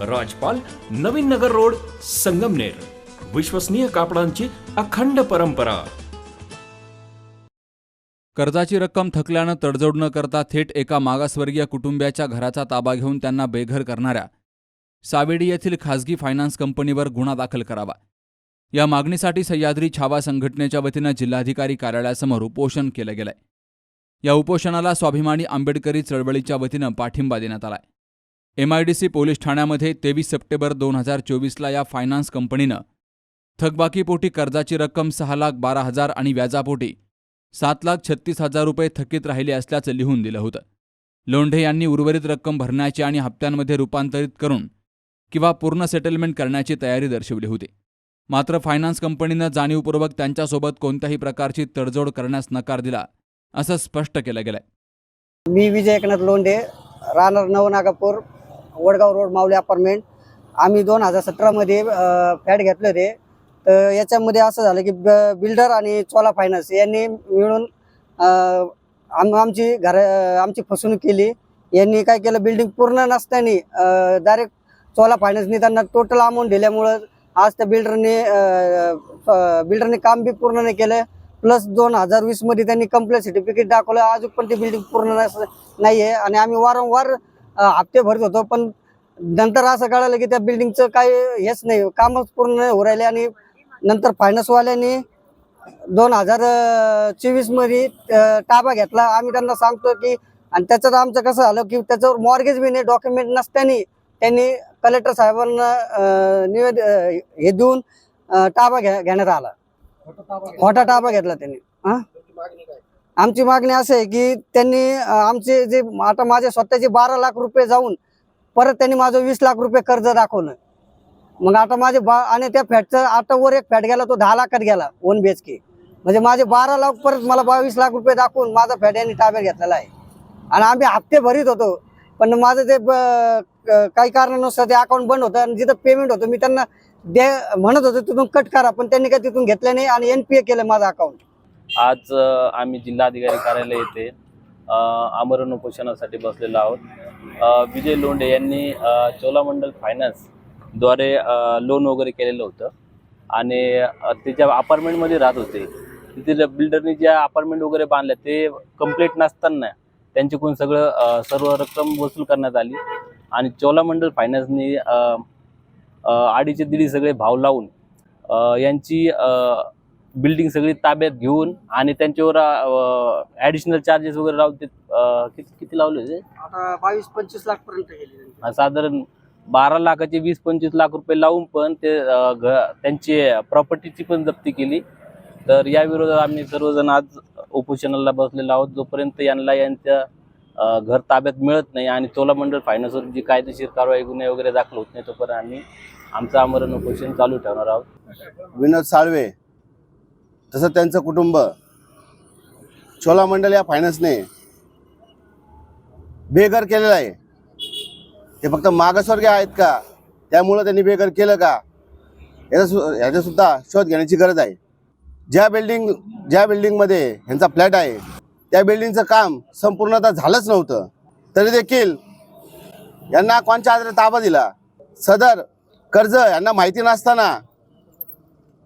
राजपाल Navin Nagar road Sangamner. विश्वसनीय कापडांची अखंड परंपरा. कर्जाची रक्कम थकल्यानं तडजोड न करता थेट एका मागासवर्गीय कुटुंबियाच्या घराचा ताबा घेऊन त्यांना बेघर करणाऱ्या सावेडी येथील खासगी फायनान्स कंपनीवर गुन्हा दाखल करावा. या मागणीसाठी सह्याद्री छावा संघटनेच्या वतीनं जिल्हाधिकारी कार्यालयासमोर उपोषण केलं गेलंय. या उपोषणाला स्वाभिमानी आंबेडकरी चळवळीच्या वतीनं पाठिंबा देण्यात आलाय. एमआयडीसी पोलीस ठाण्यामध्ये तेवीस सप्टेंबर दोन हजार चोवीसला या फायनान्स कंपनीनं थकबाकीपोटी कर्जाची रक्कम सहा लाख बारा हजार आणि व्याजापोटी सात लाख छत्तीस हजार रुपये थकीत राहिले असल्याचं लिहून दिलं होतं. लोंढे यांनी उर्वरित रक्कम भरण्याची आणि हप्त्यांमध्ये रूपांतरित करून किंवा पूर्ण सेटलमेंट करण्याची तयारी दर्शवली होती. मात्र फायनान्स कंपनीनं जाणीवपूर्वक त्यांच्यासोबत कोणत्याही प्रकारची तडजोड करण्यास नकार दिला असं स्पष्ट केलं गेलंय. मी विजय एकनाथ लोंढे राहणार नवनागापूर वडगाव रोड माऊली अपार्टमेंट. आम्ही दोन हजार सतरामध्ये फ्लॅट घेतले होते. तर याच्यामध्ये असं झालं की ब- बिल्डर आणि चोला फायनान्स यांनी मिळून आम आमची घर आमची फसवणूक केली. यांनी काय केलं बिल्डिंग पूर्ण नसताना डायरेक्ट चोला फायनान्सनी त्यांना टोटल अमाऊंट दिल्यामुळं आज त्या बिल्डरने बिल्डरने काम बी पूर्ण नाही केलं. प्लस दोन हजार वीसमध्ये त्यांनी कंप्लेंट सर्टिफिकेट दाखवलं. अजून पण ती बिल्डिंग पूर्ण नस- आहे आणि आम्ही वारंवार हप्ते भरत होतो पण नंतर असं कळालं की त्या बिल्डिंगचं काय हेच नाही कामच पूर्ण नाही होऊ राहिले आणि नंतर फायनान्सवाल्यांनी दोन हजार चोवीसमध्ये ताबा घेतला. आम्ही त्यांना सांगतो की आणि त्याच्यात आमचं कसं झालं की त्याच्यावर मॉर्गेज बी नाही डॉक्युमेंट नसताना त्यांनी कलेक्टर साहेबांना निवेद हे देऊन ताबा घ्या घेण्यात आला. खोटा ताबा घेतला त्यांनी. हां? आमची मागणी असं आहे की त्यांनी आमचे जे आता माझे स्वतःचे बारा लाख रुपये जाऊन परत त्यांनी माझं वीस लाख रुपये कर्ज दाखवलं. मग आता माझे बा आणि त्या फॅटचं आता वर एक फॅट गेला तो दहा लाखात गेला वन बी एच के. म्हणजे माझे बारा लाख परत मला बावीस लाख रुपये दाखवून माझा फॅट यांनी ताब्यात घेतलेला आहे. आणि आम्ही हप्ते भरीत होतो पण माझं ते ब- काही कारणानुसार ते अकाउंट बंद होतं आणि जिथं पेमेंट होतं मी त्यांना दे म्हणत होतो तिथून कट करा. पण त्यांनी काही तिथून घेतलं नाही आणि एन पी ए केलं माझं अकाउंट आज आम्ही जिल्हाधिकारी कार्यालय येथे आमरण उपोषणासाठी बसलेलो आहोत. विजय लोंढे यांनी चोलामंडल फायनान्सद्वारे लोन वगैरे केलेलं होतं. आणि त्याच्या ते ज्या अपार्टमेंटमध्ये राहत होते तिथे बिल्डरनी ज्या अपार्टमेंट वगैरे बांधल्या ते कंप्लीट नसताना त्यांच्याकडून सगळं सर्व रक्कम वसूल करण्यात आली. आणि चोलामंडल फायनान्सनी आडीचे दिली सगळे भाव लावून यांची बिल्डिंग सगळी ताब्यात घेऊन आणि त्यांच्यावर ॲडिशनल चार्जेस वगैरे लावून ते अ, किती किती लावले होते? आता बावीस पंचवीस लाख पर्यंत गेले साधारण बारा लाखाचे वीस पंचवीस लाख रुपये लावून पण ते त्यांची प्रॉपर्टीची पण जप्ती केली. तर या विरोधात आम्ही सर्वजण आज उपोषणाला बसलेलो आहोत. जोपर्यंत यांना यांच्या घर ताब्यात मिळत नाही आणि चोलामंडळ फायनान्सवर जी कायदेशीर कारवाई गुन्हे वगैरे दाखल होत नाही तोपर्यंत आम्ही आमचं आमरण उपोषण चालू ठेवणार आहोत. विनोद साळवे तसं त्यांचं कुटुंब. चोलामंडल या फायनान्सने बेघर केलेलं आहे. ते फक्त मागासवर्गीय आहेत का? त्यामुळं त्यांनी बेघर केलं का? याचा सु सुद्धा शोध घेण्याची गरज आहे. ज्या बिल्डिंग ज्या बिल्डिंगमध्ये ह्यांचा फ्लॅट आहे त्या बिल्डिंगचं काम संपूर्णतः झालंच नव्हतं. तरी देखील यांना कोणच्या आधारे ताबा दिला? सदर कर्ज यांना माहिती नसताना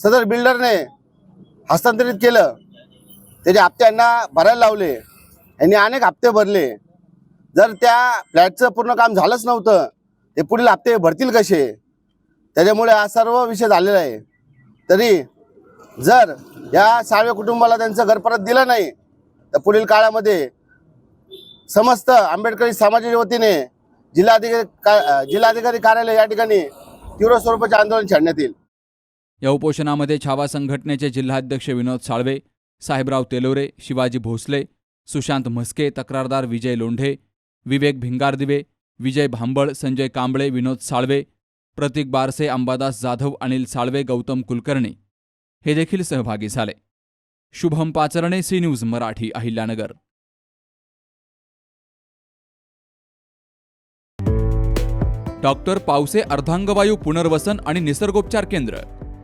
सदर बिल्डरने हस्तांतरित केलं. त्याचे हप्ते यांना भरायला लावले. यांनी अनेक हप्ते भरले. जर त्या फ्लॅटचं पूर्ण काम झालंच नव्हतं ते पुढील हप्ते भरतील कसे? त्याच्यामुळे हा सर्व विषय झालेला आहे. तरी जर या साळवे कुटुंबाला त्यांचं घर परत दिलं नाही तर पुढील काळामध्ये समस्त आंबेडकरी समाजाच्या वतीने जिल्हाधिकारी का जिल्हाधिकारी कार्यालय या ठिकाणी तीव्र स्वरूपाचे आंदोलन छेडण्यात येईल. या उपोषणामध्ये छावा संघटनेचे जिल्हाध्यक्ष विनोद साळवे साहेबराव तेलोरे शिवाजी भोसले सुशांत म्हस्के तक्रारदार विजय लोंढे विवेक भिंगारदिवे विजय भांबळ संजय कांबळे विनोद साळवे प्रतीक बारसे अंबादास जाधव अनिल साळवे गौतम कुलकर्णी हे देखील सहभागी झाले. Shubham Pacharne C news Marathi Ahilyanagar. Doctor Pawase अर्धांगवायू पुनर्वसन आणि निसर्गोपचार केंद्र